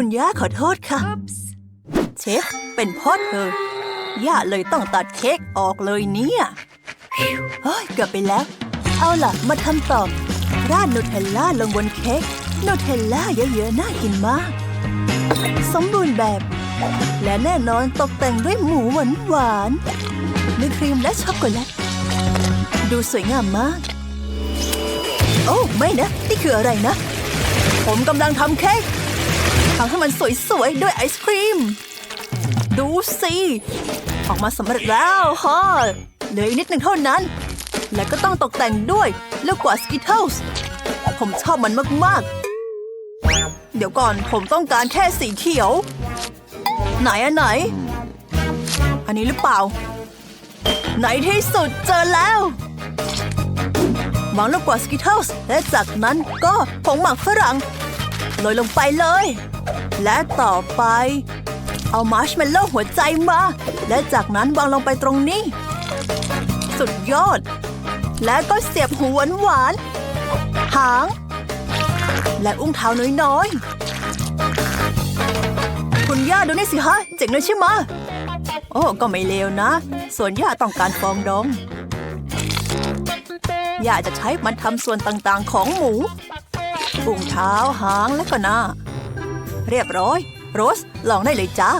คุณย่าขอโทษค่ะ Oops. เชฟเป็นเพ่อเธอย่าเลยต้องตัดเค้กออกเลยเนี่ยเฮ้ยเกือบไปแล้ว เอาล่ะ มาทำต่อราดนูเทลล่าลงบนเค้กนูเทลล่าเยอะๆ น่ากินมาก สมบูรณ์แบบ และแน่นอนตกแต่งด้วยหมูหวานหวานๆมีครีมและช็อกโกแลต ดูสวยงามมาก โอ้ ไม่นะ นี่คืออะไรนะ ผมกำลังทำเค้ก ทำให้มันสวยๆ ด้วยไอศครีม ดูสิ ออกมาสำเร็จแล้วฮะเหลืออีกนิดหนึ่งเท่านั้น และก็ต้องตกแต่งด้วยลูกกว่าสกิทเทิลส์ผมชอบมันมากๆ เดี๋ยวก่อนผมต้องการแค่สีเขียว ไหนอันไหน อันนี้หรือเปล่า ไหนที่สุดเจอแล้ววางลูกกว่าสกิทเทิลส์และจากนั้นก็ผงหมักฝรั่ง โรยลงไปเลย และต่อไป เอามาร์ชเมลโล่หัวใจมา และจากนั้นวางลงไปตรงนี้ สุดยอด และก็เสียบหูหวานหวานหาง และอุ้งเท้าน้อยๆ คุณย่าดูนี่สิฮะ เจ๋งเลยใช่ไหมโอ้ ก็ไม่เลวนะ ส่วนย่าต้องการฟองดองย่าจะใช้มันทำส่วนต่างๆของหมู อุ้งเท้าหางและก็หน้า เรียบร้อย โรสลองได้เลยจ้า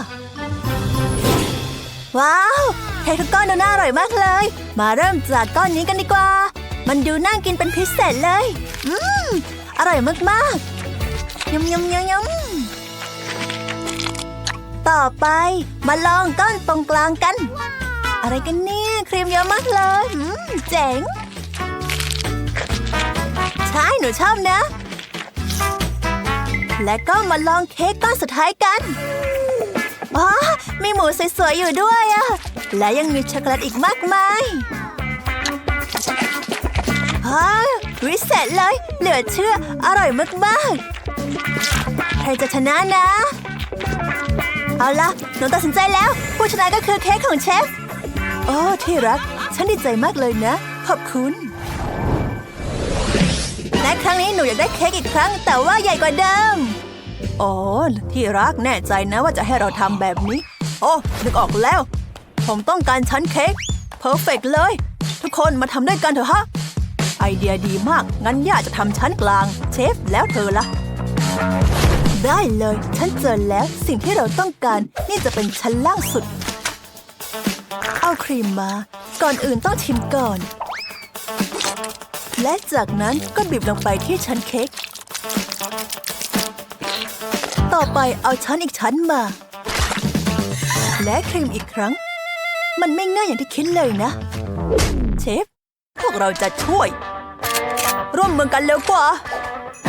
ว้าวเค้กทุกก้อนดูน่าอร่อยมากเลย มาเริ่มจากก้อนนี้กันดีกว่า มันดูน่ากินเป็นพิเศษเลย อืม อร่อยมากๆยำยำยำยำต่อไปมาลองก้อนตรงกลางกัน อะไรกันเนี่ยครีมเยอะมากเลย อืม เจ๋ง ใช่ หนูชอบนะ และก็มาลองเค้กก้อนสุดท้ายกันอ๋อมีหมูสวยๆอยู่ด้วยอะและยังมีช็อกโกแลตอีกมากมายฮ่าวิเศษเลย เหลือเชื่อ อร่อยมากๆ ใครจะชนะนะ เอาล่ะหนูตัดสินใจแล้ว ผู้ชนะก็คือเค้กของเชฟ โอ้ ที่รัก ฉันดีใจมากเลยนะ ขอบคุณ และครั้งนี้หนูอยากได้เค้กอีกครั้ง แต่ว่าใหญ่กว่าเดิม อ๋อ ที่รักแน่ใจนะว่าจะให้เราทำแบบนี้ โอ้นึกออกแล้ว ผมต้องการชั้นเค้กเพอร์เฟกเลย ทุกคนมาทำด้วยกันเถอะฮะ ไอเดียดีมาก งั้นย่าจะทำชั้นกลาง เชฟแล้วเธอละ่ะได้เลย ฉันเจอแล้วสิ่งที่เราต้องการนี่จะเป็นชั้นล่างสุด เอาครีมมา ก่อนอื่นต้องชิมก่อน และจากนั้นก็บีบลงไปที่ชั้นเค้ก ต่อไปเอาชั้นอีกชั้นมา และครีมอีกครั้ง มันไม่ง่ายอย่างที่คิดเลยนะ เชฟ พวกเราจะช่วย ร่วมมือกันเร็วกว่า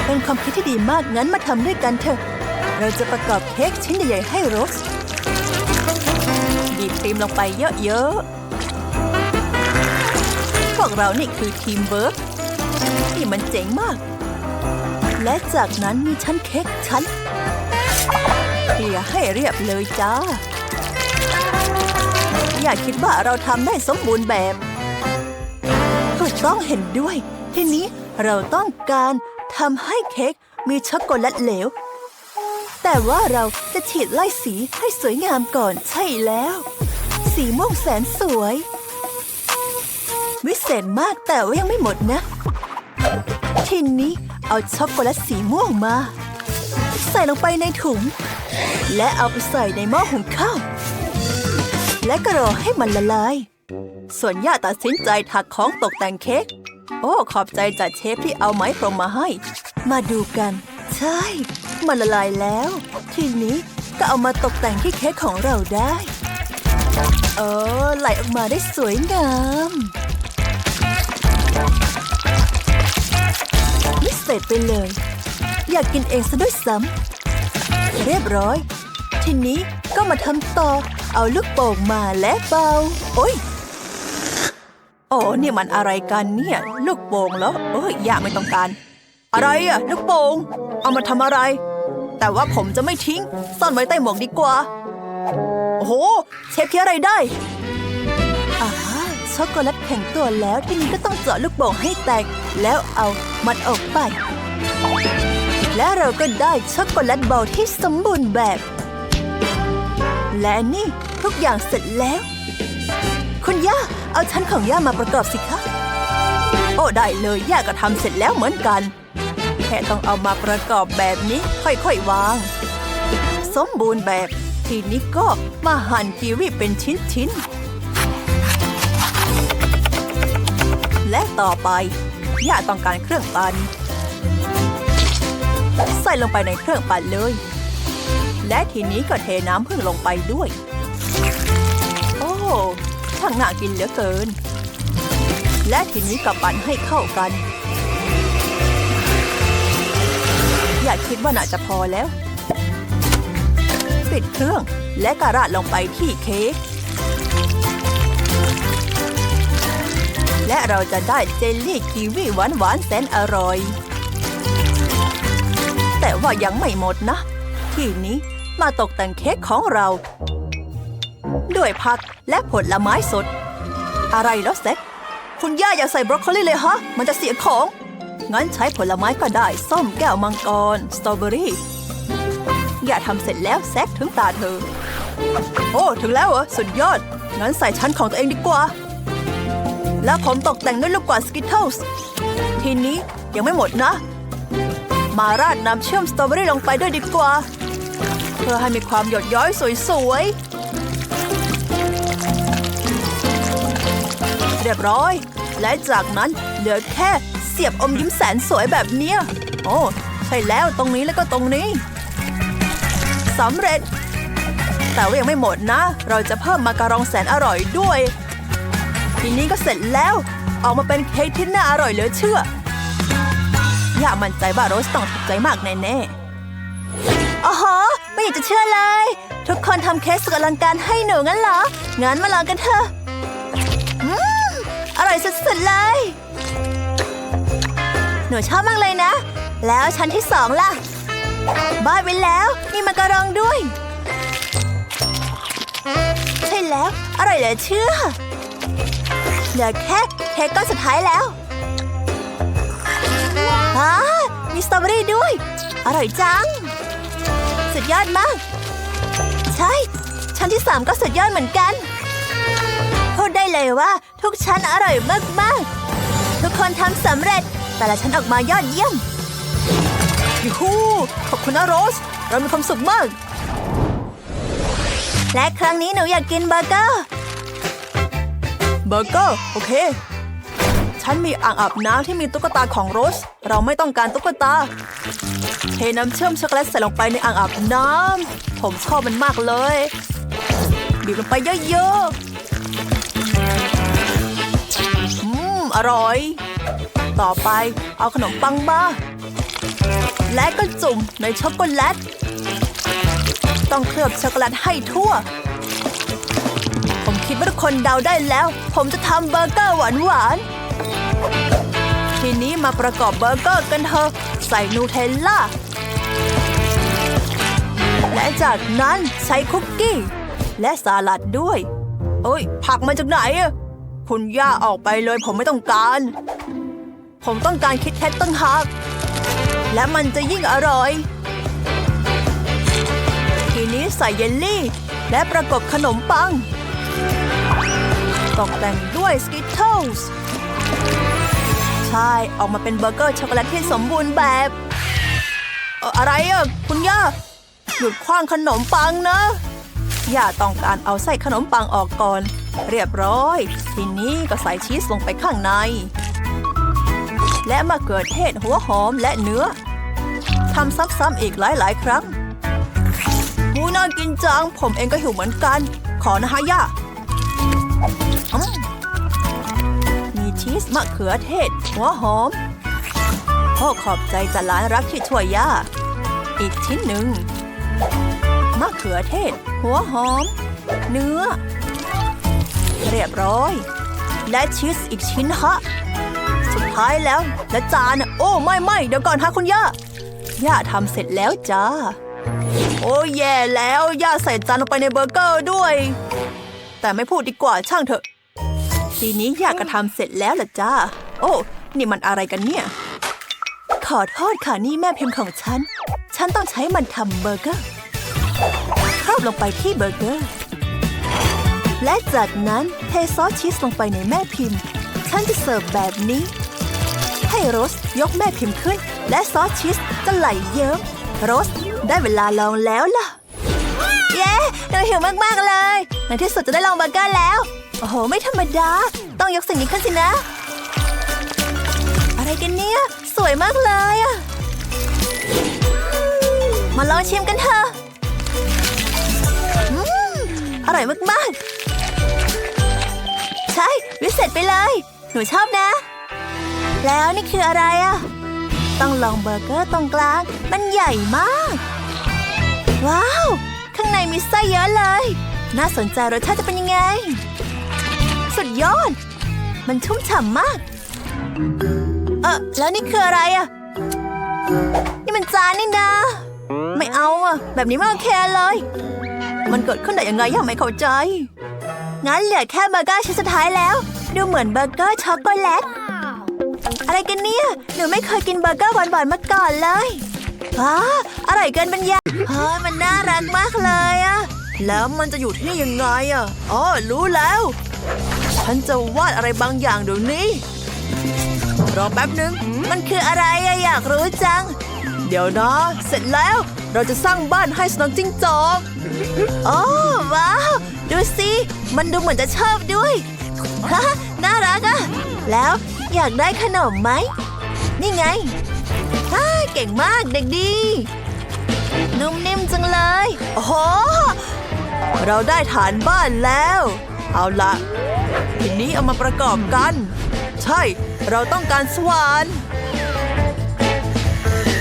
เป็นความคิดที่ดีมากงั้นมาทำด้วยกันเถอะ เราจะประกอบเค้กชิ้นใหญ่ๆให้โรสบีบครีมลงไปเยอะๆพวกเรานี่คือทีมเวิร์ก นี่มันเจ๋งมาก และจากนั้นมีชั้นเค้กชั้นเคลียรให้เรียบเลยจ้า อย่าคิดว่าเราทำได้สมบูรณ์แบบถูกต้องเห็นด้วย ทีนี้เราต้องการทำให้เค้กมีช็อกโกแลตเหลว แต่ว่าเราจะฉีดไล่สีให้สวยงามก่อนใช่แล้ว สีม่วงแสนสวย วิเศษมากแต่ว่ายังไม่หมดนะ ทีนี้เอาช็อกโกแลตสีม่วงมา ใส่ลงไปในถุง และเอาไปใส่ในหม้อหุงข้าว และก็รอให้มันละลาย ส่วนย่าตัดสินใจถักของตกแต่งเค้ก โอ้ ขอบใจจากเชฟที่เอาไม้พรมมาให้ มาดูกัน ใช่ มันละลายแล้ว ทีนี้ก็เอามาตกแต่งที่เค้กของเราได้เออไหลออกมาได้สวยงาม เศษไปเลย อยากกินเองซะด้วยซ้ำเรียบร้อย ทีนี้ก็มาทำต่อ เอาลูกโป่งมาและเบาโอ้ยโอ้นี่มันอะไรกันเนี่ย ลูกโป่งเหรอโอ้ยอย่าไม่ต้องการ อะไรอะลูกโป่งเอามาทำอะไร แต่ว่าผมจะไม่ทิ้ง ซ่อนไว้ใต้หมวกดีกว่า โอ้โห เชฟเคียอะไรได้ ช็อกโกแลตแข็งตัวแล้วทีนี้ก็ต้องเจาะลูกโป่งให้แตก แล้วเอามันออกไป และเราก็ได้ช็อกโกแลตบอลที่สมบูรณ์แบบ และนี่ทุกอย่างเสร็จแล้ว คุณย่าเอาชั้นของย่ามาประกอบสิคะ โอ้ได้เลยย่าก็ทำเสร็จแล้วเหมือนกัน แค่ต้องเอามาประกอบแบบนี้ค่อยๆวาง สมบูรณ์แบบทีนี้ก็มาหั่นกีวีเป็นชิ้นๆ และต่อไปย่าต้องการเครื่องปั่นใส่ลงไปในเครื่องปั่นเลย และทีนี้ก็เทน้ำผึ้งลงไปด้วย โอ้ช่างน่ากินเหลือเกิน และทีนี้ก็ปั่นให้เข้ากัน อย่าคิดว่าน่าจะพอแล้ว ปิดเครื่องและกระราดลงไปที่เค้ก และเราจะได้เจลลี่กีวีหวานหวานๆแสนอร่อย แต่ว่ายังไม่หมดนะ ทีนี้มาตกแต่งเค้กของเรา ด้วยผักและผลไม้สด อะไรแล้วเซ็ตคุณย่าอย่าใส่บรอกโคลีเลยฮะ มันจะเสียของ งั้นใช้ผลไม้ก็ได้ ส้มแก้วมังกร สตรอเบอรี่ อย่าทำเสร็จแล้วแซกถึงตาเธอ โอ้ ถึงแล้วเหรอ สุดยอด งั้นใส่ชั้นของตัวเองดีกว่า แล้วผมตกแต่งด้วยลูกกวาดสกิทเทิลส์ทีนี้ยังไม่หมดนะ มาราดน้ำเชื่อมสตรอเบอรี่ลงไปด้วยดีกว่า เพื่อให้มีความหยดย้อยสวยๆ เรียบร้อย และจากนั้นเหลือแค่เสียบอมยิ้มแสนสวยแบบเนี้ย โอ้ ใช่แล้วตรงนี้แล้วก็ตรงนี้สำเร็จ แต่ว่ายังไม่หมดนะ เราจะเพิ่มมาการองแสนอร่อยด้วย ทีนี้ก็เสร็จแล้ว ออกมาเป็นเค้กที่น่าอร่อยเหลือเชื่อ อย่ามั่นใจว่าโรสต้องถูกใจมากแน่ๆอ๋อไม่อยากจะเชื่อเลย ทุกคนทำเค้กสุดอลังการให้หนูงั้นเหรอ งั้นมาลองกันเถอะอืมอร่อยสุดๆเลย หนูชอบมากเลยนะ แล้วชั้นที่สองล่ะ บ้านไปแล้วมีมาการองด้วย ใช่แล้ว อร่อยเหลือเชื่อ เหลือแค่เค้กก้อนสุดท้ายแล้วอ่ามีสตรอเบอรี่ด้วย อร่อยจัง สุดยอดมาก ใช่ ชั้นที่สามก็สุดยอดเหมือนกัน พูดได้เลยว่าทุกชั้นอร่อยมากๆ ทุกคนทำสำเร็จ แต่ละชั้นออกมายอดเยี่ยมยูฮูขอบคุณนะโรส เรามีความสุขมาก และครั้งนี้หนูอยากกินเบอร์เกอร์ เบอร์เกอร์ โอเค ฉันมีอ่างอาบน้ำที่มีตุ๊กตาของโรส เราไม่ต้องการตุ๊กตา เทน้ำเชื่อมช็อกโกแลตใส่ลงไปในอ่างอาบน้ำ ผมชอบมันมากเลย บีบลงไปเยอะๆ อืม อร่อย ต่อไปเอาขนมปังมา และก็จุ่มในช็อกโกแลต ต้องเคลือบช็อกโกแลตให้ทั่ว คิดว่าทุกคนเดาได้แล้ว ผมจะทำเบอร์เกอร์หวานๆทีนี้มาประกอบเบอร์เกอร์กันเถอะ ใส่นูเทลล่า และจากนั้นใช้คุกกี้ และสลัดด้วย เอ้ย ผักมาจากไหนอะคุณย่าออกไปเลยผมไม่ต้องการ ผมต้องการคิดแคทตั้งหากและมันจะยิ่งอร่อย ทีนี้ใส่เยลลี่ และประกบขนมปัง ตกแต่งด้วยสกิทเทิลส์ใช่ ออกมาเป็นเบอร์เกอร์ช็อกโกแลตที่สมบูรณ์แบบอออะไรอะคุณย่า หยุดคว้างขนมปังนะ ย่าต้องการเอาไส้ขนมปังออกก่อน เรียบร้อย ทีนี้ก็ใส่ชีสลงไปข้างใน และมะเขือเทศหัวหอมและเนื้อทำซ้ำๆอีกหลายๆ ครั้งหูน่ากินจัง ผมเองก็หิวเหมือนกัน ขอนะฮะย่า มีชีสมะเขือเทศ หัวหอม พ่อขอบใจจะหลานรักที่ช่วยย่า อีกชิ้นหนึ่ง มะเขือเทศ หัวหอม เนื้อ เรียบร้อย และชีสอีกชิ้นฮะสุดท้ายแล้ว และจานโอ้ไม่ไม่เดี๋ยวก่อนฮะคุณย่า ย่าทำเสร็จแล้วจ้า โอ้แย่แล้ว ย่าใส่จานลงไปในเบอร์เกอร์ด้วย แต่ไม่พูดดีกว่าช่างเถอะ ทีนี้ยาก็ทำเสร็จแล้วล่ะจ้า โอ้ นี่มันอะไรกันเนี่ยขขอโทษค่ะนี่แม่พิมพ์ของฉัน ฉันต้องใช้มันทำเบอร์เกอร์ครอบลงไปที่เบอร์เกอร์ และจากนั้นเทซอสชีสลงไปในแม่พิมพ์ ฉันจะเสิร์ฟแบบนี้ ให้โรสยกแม่พิมพ์ขึ้น และซอสชีสจะไหลเยิ้มโรสได้เวลาลองแล้วล่ะ เย้หนูหิวมากๆเลย ในที่สุดจะได้ลองเบอร์เกอร์แล้ว โอ้โห ไม่ธรรมดา ต้องยกสิ่งนี้ขึ้นสินะ อะไรกันเนี่ย สวยมากเลยอะมาลองชิมกันเถอะอร่อยมากๆ ใช่ วิเศษไปเลย หนูชอบนะ แล้วนี่คืออะไรอะต้องลองเบอร์เกอร์ตรงกลาง มันใหญ่มาก ว้าว ข้างในมีไส้เยอะเลย น่าสนใจรสชาติจะเป็นยังไง สุดยอด มันชุ่มฉ่ำมาก เออแล้วนี่คืออะไรอะนี่มันจานนี่นะ ไม่เอาอะแบบนี้ไม่โอเคเลย มันเกิดขึ้นได้ยังไงยังไม่เข้าใจ งั้นเหลือแค่เบอร์เกอร์ชิ้นสุดท้ายแล้ว ดูเหมือนเบอร์เกอร์ช็อกโกแลตอะไรกันเนี่ย หนูไม่เคยกินเบอร์เกอร์หวานๆมาก่อนเลยว้าอร่อยเกินบรรยายเฮ้ยมันน่ารักมากเลยอะแล้วมันจะอยู่ที่นี่ยังไงอะอ๋อรู้แล้ว ฉันจะวาดอะไรบางอย่างเดี๋ยวนี้ รอแป๊บนึง มันคืออะไรอยากรู้จัง เดี๋ยวนะ เสร็จแล้วเราจะสร้างบ้านให้สนองจิ้งจอกโอ้ว้าว ดูสิ มันดูเหมือนจะชอบด้วยฮะน่ารักอะแล้วอยากได้ขนมไหม นี่ไงฮ่าเก่งมากเด็กดี นุ่มนิ่มจังเลย โอ้โห เราได้ฐานบ้านแล้ว เอาละ ทีนี้เอามาประกอบกัน ใช่ เราต้องการสว่าน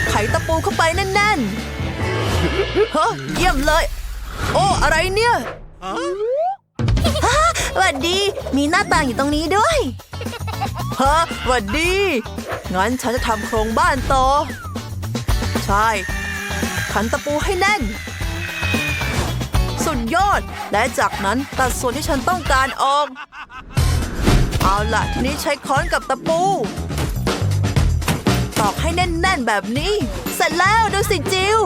ไขตะปูเข้าไปแน่นๆเฮ้เยี่ยมเลย โอ้ อะไรเนี่ยฮะหวัดดี มีหน้าต่างอยู่ตรงนี้ด้วยฮะหวัดดี งั้นฉันจะทำโครงบ้านต่อ ใช่ ขันตะปูให้แน่น สุดยอด และจากนั้นตัดส่วนที่ฉันต้องการออก เอาล่ะ ทีนี้ใช้ค้อนกับตะปู ตอกให้แน่นๆแบบนี้ เสร็จแล้วดูสิจิว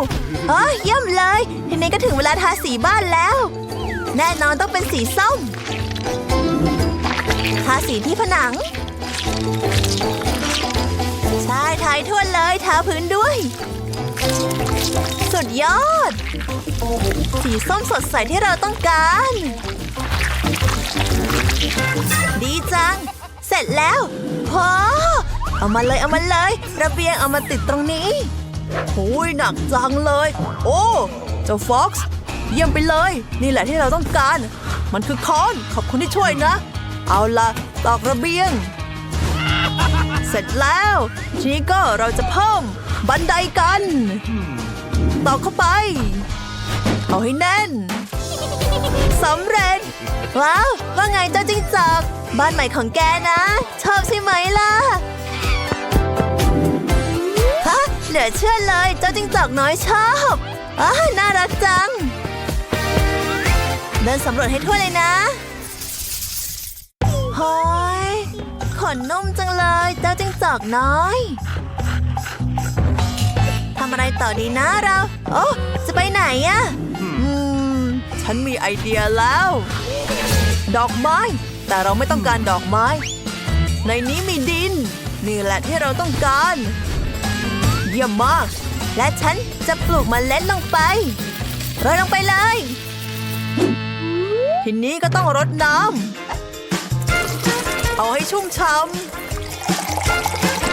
เอ้ยเยี่ยมเลย ทีนี้ก็ถึงเวลาทาสีบ้านแล้ว แน่นอนต้องเป็นสีส้ม ทาสีที่ผนัง ใช่ทายทั่วเลยทาพื้นด้วย สุดยอด สีส้มสดใสที่เราต้องการ ดีจัง เสร็จแล้วพอเอามาเลยเอามาเลย ระเบียงเอามาติดตรงนี้โอ้ยหนักจังเลย โอ้เจ้าฟ็อกซ์เยี่ยมไปเลย นี่แหละที่เราต้องการ มันคือคอนขอบคุณที่ช่วยนะ เอาละตอกระเบียง เสร็จแล้วทีนี้ก็เราจะเพิ่มบันไดกันตอกเข้าไป เอาให้แน่นสำเร็จ ว้าว ว่าไงเจ้าจิ้งจอก บ้านใหม่ของแกนะ ชอบใช่ไหมล่ะ ฮะ เหลือเชื่อเลยเจ้าจิ้งจอกน้อยชอบอ้าน่ารักจัง เดินสำรวจให้ทั่วเลยนะเฮ้ยขนนุ่มจังเลยเจ้าจิ้งจอกน้อยทำอะไรต่อดีนะเรา โอ้ จะไปไหนอะ ฉันมีไอเดียแล้ว ดอกไม้ แต่เราไม่ต้องการดอกไม้ ในนี้มีดิน นี่แหละที่เราต้องการ เยี่ยมมาก และฉันจะปลูกมเมล็ดลงไปโรยลงไปเลย ทีนี้ก็ต้องรดน้ำเอาให้ชุ่มช้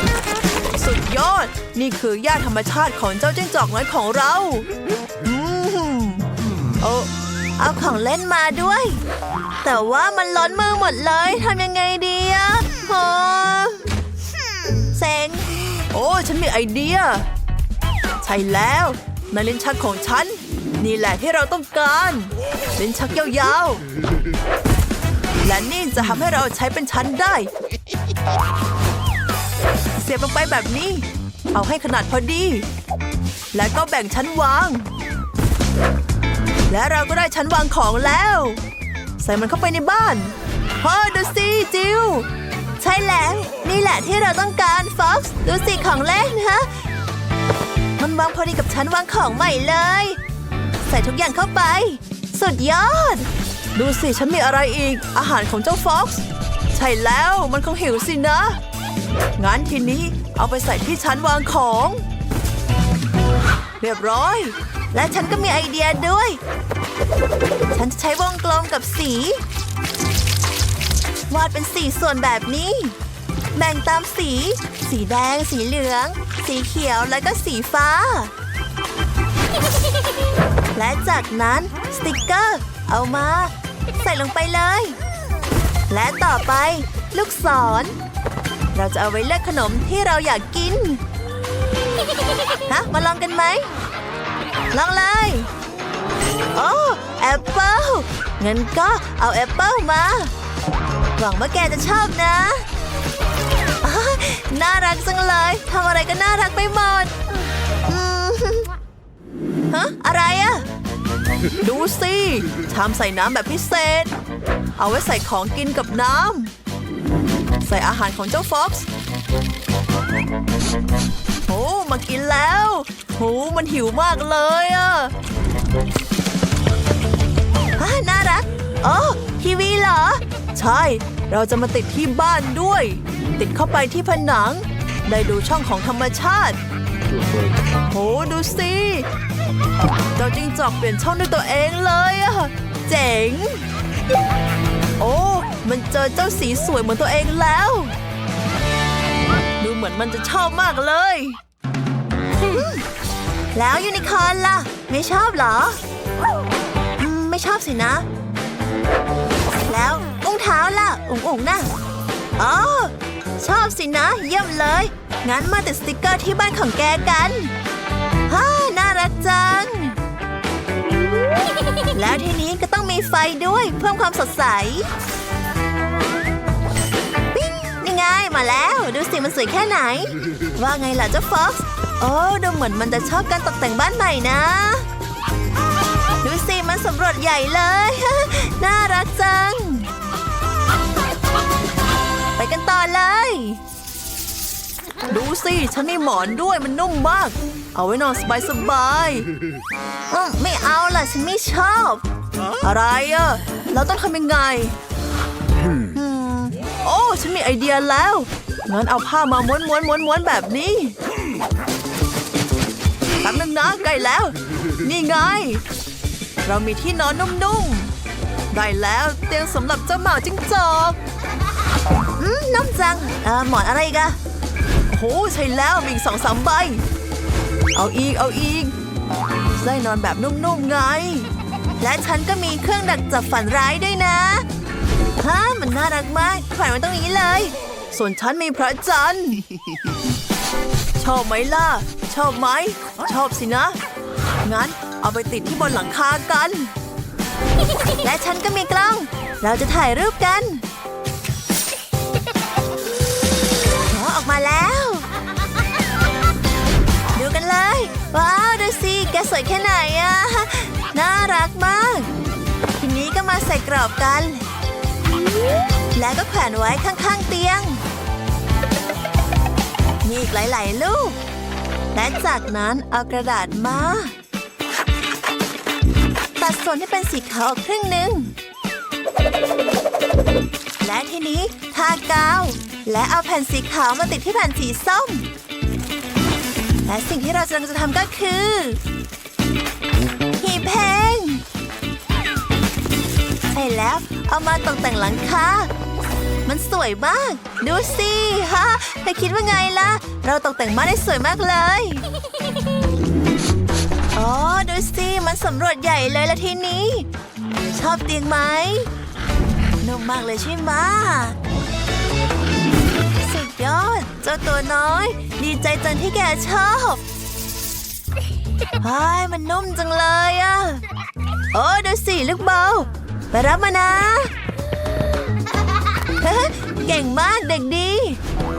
ำสุดยอด นี่คือหญ้าธรรมชาติของเจ้าจิ้งจอกน้อยของเรา อืมโอ้ เอาของเล่นมาด้วย แต่ว่ามันล้นมือหมดเลยทำยังไงดีอะโอเซ็ง โอ้ ฉันมีไอเดีย ใช่แล้วในลิ้นชักของฉัน นี่แหละที่เราต้องการลิ้นชักยาวๆ และนี่จะทำให้เราใช้เป็นชั้นได้ เสียบลงไปแบบนี้ เอาให้ขนาดพอดี และก็แบ่งชั้นวาง และเราก็ได้ชั้นวางของแล้ว ใส่มันเข้าไปในบ้านเฮ้ยดูสิจิวใช่แล้วนี่แหละที่เราต้องการฟ็อกซ์ดูสิของเล่นฮะมันวางพอดีกับฉันวางของใหม่เลย ใส่ทุกอย่างเข้าไป สุดยอด ดูสิฉันมีอะไรอีก อาหารของเจ้าฟ็อกซ์ใช่แล้วมันคงหิวสินะ งั้นทีนี้เอาไปใส่ที่ชั้นวางของ เรียบร้อย และฉันก็มีไอเดียด้วย ฉันจะใช้วงกลมกับสี วาดเป็นสี่ส่วนแบบนี้ แบ่งตามสี สีแดง สีเหลือง สีเขียวแล้วก็สีฟ้า และจากนั้นสติกเกอร์ เอามา ใส่ลงไปเลย และต่อไป ลูกศร เราจะเอาไว้เลือกขนมที่เราอยากกิน ฮะ มาลองกันไหม ลองเลยโอ้แอปเปิลงั้นก็เอาแอปเปิลมา หวังว่าแกจะชอบนะน่ารักจังเลยทำอะไรก็น่ารักไปหมดฮะอะไรอะดูสิชามใส่น้ำแบบพิเศษ เอาไว้ใส่ของกินกับน้ำ ใส่อาหารของเจ้าฟ็อกซ์ โอ้ มากินแล้ว โอ้มันหิวมากเลยอะอ่าน่ารักโอ้ทีวีเหรอ ใช่ เราจะมาติดที่บ้านด้วย ติดเข้าไปที่ผนัง ได้ดูช่องของธรรมชาติ โห ดูสิเจ้าจิงจอกเปลี่ยนช่องด้วยตัวเองเลยอะเจ๋ง โอ้ มันเจอเจ้าสีสวยเหมือนตัวเองแล้ว ดูเหมือนมันจะชอบมากเลย แล้วยูนิคอร์นล่ะ ไม่ชอบเหรอ ไม่ชอบสินะ แล้วอุ้งเท้าล่ะ อุ๋งอุ๋งน่ะอ๋อชอบสินะ เยี่ยมเลย งั้นมาติดสติกเกอร์ที่บ้านของแกกันฮ่าน่ารักจัง แล้วทีนี้ก็ต้องมีไฟด้วยเพิ่มความสดใส มาแล้วดูสิมันสวยแค่ไหน ว่าไงล่ะเจ้าฟ็อกซ์โอ้ดูเหมือนมันจะชอบการตกแต่งบ้านใหม่นะ ดูสิมันสำรวจใหญ่เลย น่ารักจัง ไปกันต่อเลย ดูสิฉันมีหมอนด้วยมันนุ่มมาก เอาไว้นอนสบายๆอืมไม่เอาล่ะฉันไม่ชอบ อะไรอะเราต้องทำยังไง โอ้ ฉันมีไอเดียแล้วงั้นเอาผ้ามาม้วนม้วนม้วนม้วนแบบนี้แป๊บนึงนะใกล้แล้ว นี่ไง เรามีที่นอนนุ่มๆได้แล้วเตียงสำหรับเจ้าหมาจิ้งจอกอืมนุ่มจังเออหมอนอะไรกะโอ้ใช่แล้วมีอีกสองสามใบ เอาอีกเอาอีกได้นอนแบบนุ่มๆไง และฉันก็มีเครื่องดักจับฝันร้ายด้วยนะ ฮะมันน่ารักมากแขวนไว้ตรงนี้เลย ส่วนฉันมีพระจันทร์ ชอบไหมล่ะ ชอบไหม ชอบสินะ งั้นเอาไปติดที่บนหลังคากัน และฉันก็มีกล้อง เราจะถ่ายรูปกันขอออกมาแล้ว ดูกันเลย ว้าว ดูสิ แกสวยแค่ไหนอะน่ารักมาก ทีนี้ก็มาใส่กรอบกัน แล้วก็แขวนไว้ข้างๆเตียง มีอีกหลายๆลูก และจากนั้นเอากระดาษมา ตัดส่วนที่เป็นสีขาวครึ่งหนึ่ง และทีนี้ทากาว และเอาแผ่นสีขาวมาติดที่แผ่นสีส้ม และสิ่งที่เรากำลังจะทำก็คือ ช่แล้ว เอามาตกแต่งหลังคา มันสวยมาก ดูสิฮะเธอคิดว่าไงล่ะ เราตกแต่งบ้านได้สวยมากเลย อ๋อ ดูสิ มันสำรวจใหญ่เลยละทีนี้ ชอบเตียงไหมนุ่มมากเลยใช่ไหมสุดยอด เจ้าตัวน้อย ดีใจจังที่แกชอบไอ้ยมันนุ่มจังเลยอะโอ้ดูสิ ลูกเบา ไปรับมานะเก่งมากเด็กดี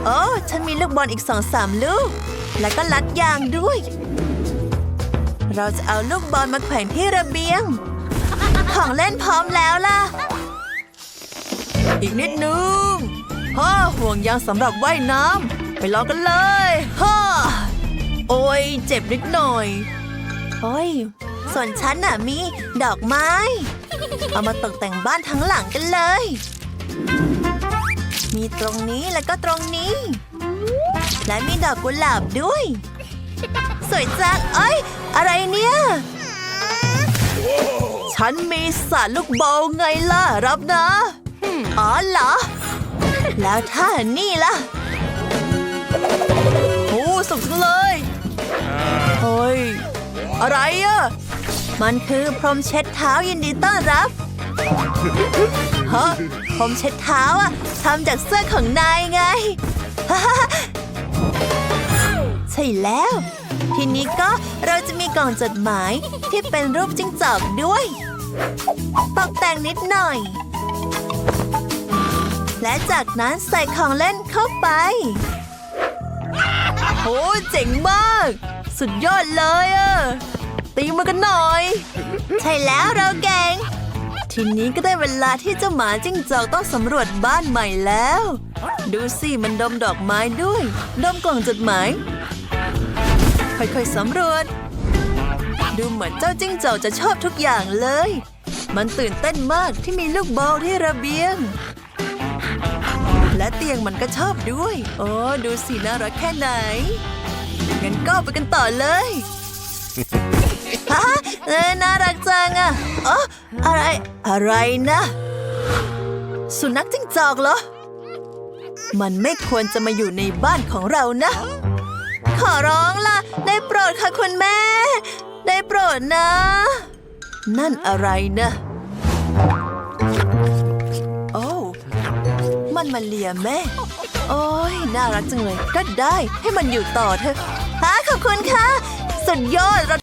โอ้ฉันมีลูกบอลอีกสองสามลูก แล้วก็ลัดยางด้วย เราจะเอาลูกบอลมาแขวนที่ระเบียง ของเล่นพร้อมแล้วล่ะ อีกนิดนึงฮ่าห่วงยางสำหรับว่ายน้ำไปลองกันเลยฮ่าโอ้ยเจ็บนิดหน่อยโอ้ยส่วนฉันน่ะมีดอกไม้ เอามาตกแต่งบ้านทั้งหลังกันเลย มีตรงนี้แล้วก็ตรงนี้ และมีดอกกุหลาบด้วย สวยจังเอ้ย อะไรเนี่ย ฉันมีสารลูกบอลไงล่ะ รับนะ อ๋อเหรอ แล้วถ้านี่ล่ะโอ้สุกจังเลย เฮ้ย อะไรอะ มันคือพรมเช็ดเท้ายินดีต้อนรับฮะพรมเช็ดเท้าอะทำจากเสื้อของนายไง ใช่แล้ว ทีนี้ก็เราจะมีกล่องจดหมายที่เป็นรูปจิ้งจอกด้วย ตกแต่งนิดหน่อย และจากนั้นใส่ของเล่นเข้าไปโอ้เจ๋งมาก สุดยอดเลยอะ ตีมือกันหน่อย ใช่แล้วเราเก่งทีนี้ก็ได้เวลาที่เจ้าหมาจิ้งจอกต้องสำรวจบ้านใหม่แล้ว ดูสิมันดมดอกไม้ด้วย ดมกล่องจดหมาย ค่อยๆสำรวจ ดูเหมือนเจ้าจิ้งจอกจะชอบทุกอย่างเลย มันตื่นเต้นมากที่มีลูกบอลที่ระเบียง และเตียงมันก็ชอบด้วย โอ้ดูสิน่ารักแค่ไหนงั้นก็ไปกันต่อเลย เออน่ารักจังอะอ๋ออะไร อะไรนะ สุนัขจิ้งจอกเหรอ มันไม่ควรจะมาอยู่ในบ้านของเรานะ ขอร้องล่ะ ได้โปรดค่ะคุณแม่ ได้โปรดนะ นั่นอะไรนะ โอ้มันมาเลียแม่ โอ้ยน่ารักจังเลย ก็ได้ให้มันอยู่ต่อเถอะฮะขอบคุณค่ะ สุดยอด